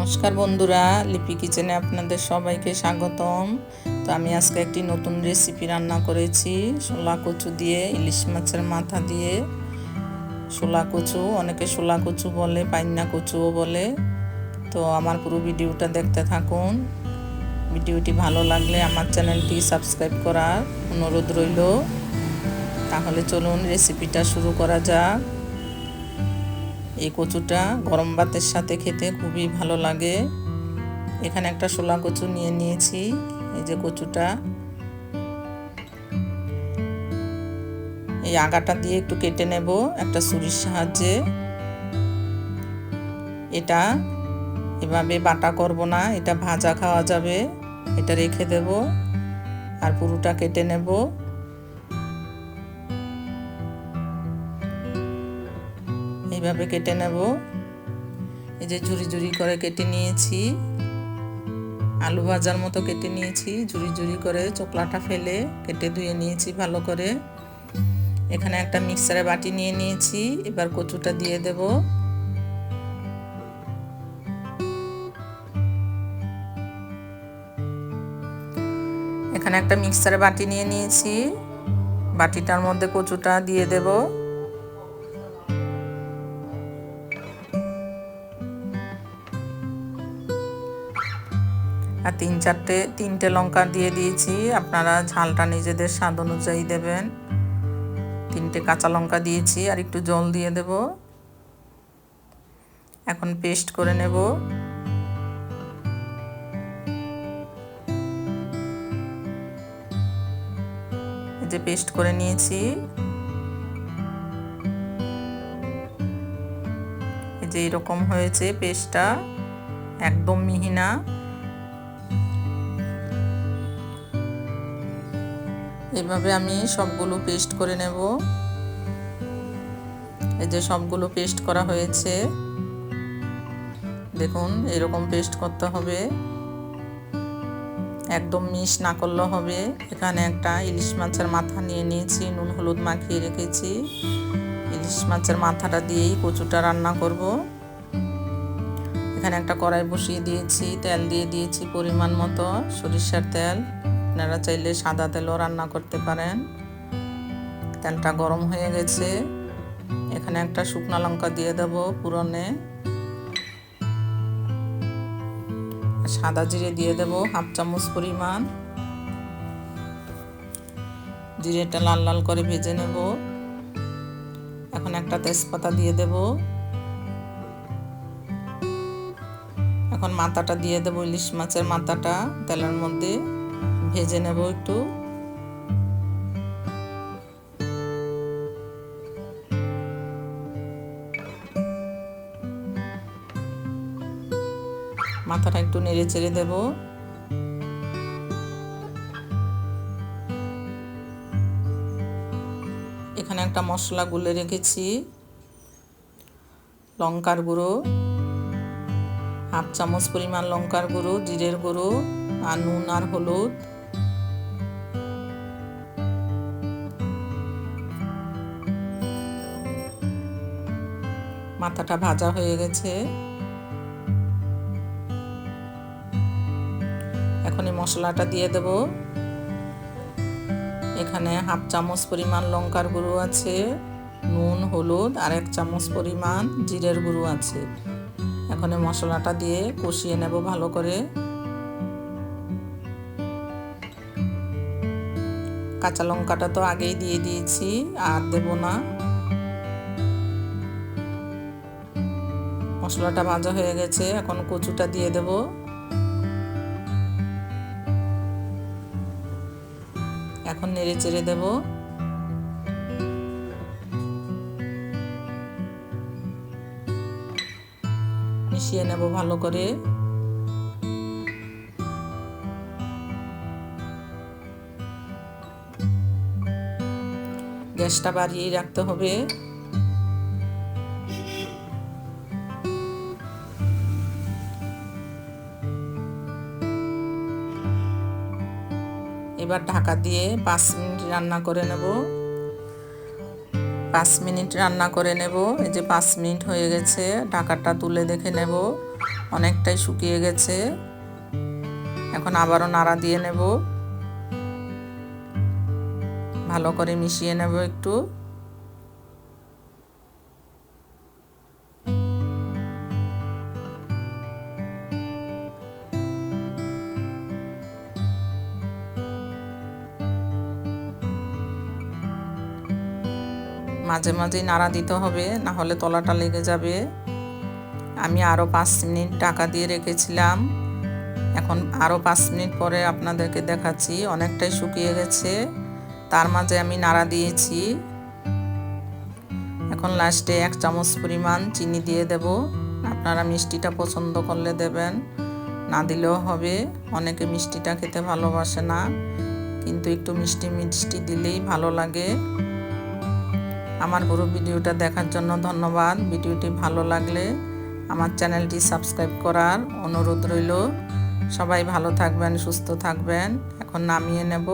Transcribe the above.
নমস্কার বন্ধুরা, লিপি কিচেনে আপনাদের সবাইকে স্বাগতম। তো আমি আজকে একটি নতুন রেসিপি রান্না করেছি শোলা কচু দিয়ে, ইলিশ মাছের মাথা দিয়ে। শোলা কচু, অনেকে শোলা কচু বলে, পাইন্না কচুও বলে। তো আমার পুরো ভিডিওটা দেখতে থাকুন। ভিডিওটি ভালো লাগলে আমার চ্যানেলটি সাবস্ক্রাইব করার অনুরোধ রইল। তাহলে চলুন রেসিপিটা শুরু করা যাক। এই কচুটা গরম ভাতের সাথে খেতে খুবই ভালো লাগে। এখানে একটা শোলা কচু নিয়ে নিয়েছি, এই যে কচুটা। এই আগাটা দিয়ে একটু কেটে নেব একটা ছুরির সাহায্যে। এটা এভাবে বাটা করব না, এটা ভাজা খাওয়া যাবে, এটা রেখে দেব। আর পুরোটা কেটে নেব। এইভাবে কেটে নেব। এই যে ঝুরি ঝুরি করে কেটে নিয়েছি। আলু ভাজার মতো কেটে নিয়েছি। ঝুরি ঝুরি করে চোকলাটা ফেলে কেটে ধুয়ে নিয়েছি ভালো করে। এখানে একটা মিক্সারে বাটি নিয়ে নিয়েছি। এবার কচুটা দিয়ে দেব। এখানে একটা মিক্সারে বাটি নিয়ে নিয়েছি। বাটিটার মধ্যে কচুটা দিয়ে দেবো। আর তিন চারটে, তিনটে লঙ্কা দিয়ে দিয়েছি। আপনারা ঝালটা নিজেদের স্বাদ অনুযায়ী দেবেন। তিনটে কাঁচা লঙ্কা দিয়েছি আর একটু জল দিয়ে দেব। এখন পেস্ট করে নেব। যে পেস্ট করে নিয়েছি। এই যে এরকম হয়েছে পেস্টটা। একদম মিহি এভাবে আমি সবগুলো পেস্ট করে নেব। এই যে সবগুলো পেস্ট করা হয়েছে। দেখুন, এরকম পেস্ট করতে হবে। একদম মিশ না করলে হবে। এখানে একটা ইলিশ মাছের মাথা নিয়ে নিয়েছি, নুন, হলুদ মাখিয়ে রেখেছি। ইলিশ মাছের মাথাটা দিয়েই কচুটা রান্না করব। এখানে একটা কড়াই বসিয়ে দিয়েছি, তেল দিয়ে দিয়েছি পরিমাণ মতো সরিষার তেল। আপনারা চাইলে সাদা তেলও রান্না করতে পারেন। তেলটা গরম হয়ে গেছে। এখানে একটা শুকনো লঙ্কা দিয়ে দেব পুরনে। সাদা জিরে দিয়ে দেব হাফ চামচ পরিমাণ। জিরেটা লাল লাল করে ভেজে নেব। এখন একটা তেজপাতা দিয়ে দেব। এখন মাথাটা দিয়ে দেবো ইলিশ মাছের মাথাটা তেলের মধ্যে। ভেজে নেব একটু। মাথাটা একটু নেড়ে চেড়ে দেব। এখানে একটা মশলা গুলে রেখেছি। লঙ্কার গুঁড়ো, হাফ চামচ পরিমাণ লঙ্কার গুঁড়ো, জিরের গুঁড়ো, আর নুন আর হলুদ। মাথাটা ভাজা হয়ে গেছে। এখন এই মশলাটা দিয়ে দেব। এখানে হাফ চামচ পরিমাণ লঙ্কার গুঁড়ো আছে, নুন, হলুদ আর এক চামচ পরিমাণ জিরের গুঁড়ো আছে। এখন এই মশলাটা দিয়ে কষিয়ে নেব ভালো করে। কাঁচা লঙ্কাটা তো আগেই দিয়ে দিয়েছি, আর দেব না। মশলাটা ভাজা হয়ে গেছে, এখন কচুটা দিয়ে দেব। এখন নেড়ে চেড়ে দেব। মিশিয়ে নেব ভালো করে। গ্যাসটা বাড়িয়ে রাখতে হবে। এবার ঢাকা দিয়ে পাঁচ মিনিট রান্না করে নেব। পাঁচ মিনিট রান্না করে নেব। এই যে পাঁচ মিনিট হয়ে গেছে, ঢাকাটা তুলে দেখে নেব। অনেকটাই শুকিয়ে গেছে। এখন আবারও নাড়া দিয়ে নেব। ভালো করে মিশিয়ে নেব একটু। মাঝে মাঝেই নাড়া দিতে হবে, না হলে তলাটা লেগে যাবে। আমি আরও পাঁচ মিনিট ঢাকা দিয়ে রেখেছিলাম। এখন আরও পাঁচ মিনিট পরে আপনাদেরকে দেখাচ্ছি, অনেকটাই শুকিয়ে গেছে। তার মাঝে আমি নাড়া দিয়েছি। এখন লাস্টে এক চামচ পরিমাণ চিনি দিয়ে দেব। আপনারা মিষ্টিটা পছন্দ করলে দেবেন, না দিলেও হবে। অনেকে মিষ্টিটা খেতে ভালোবাসে না, কিন্তু একটু মিষ্টি মিষ্টি দিলেই ভালো লাগে। আমার পুরো ভিডিওটা দেখার জন্য ধন্যবাদ। ভিডিওটি ভালো লাগলে আমার চ্যানেলটি সাবস্ক্রাইব করার অনুরোধ রইল। সবাই ভালো থাকবেন, সুস্থ থাকবেন। এখন নামিয়ে নেব।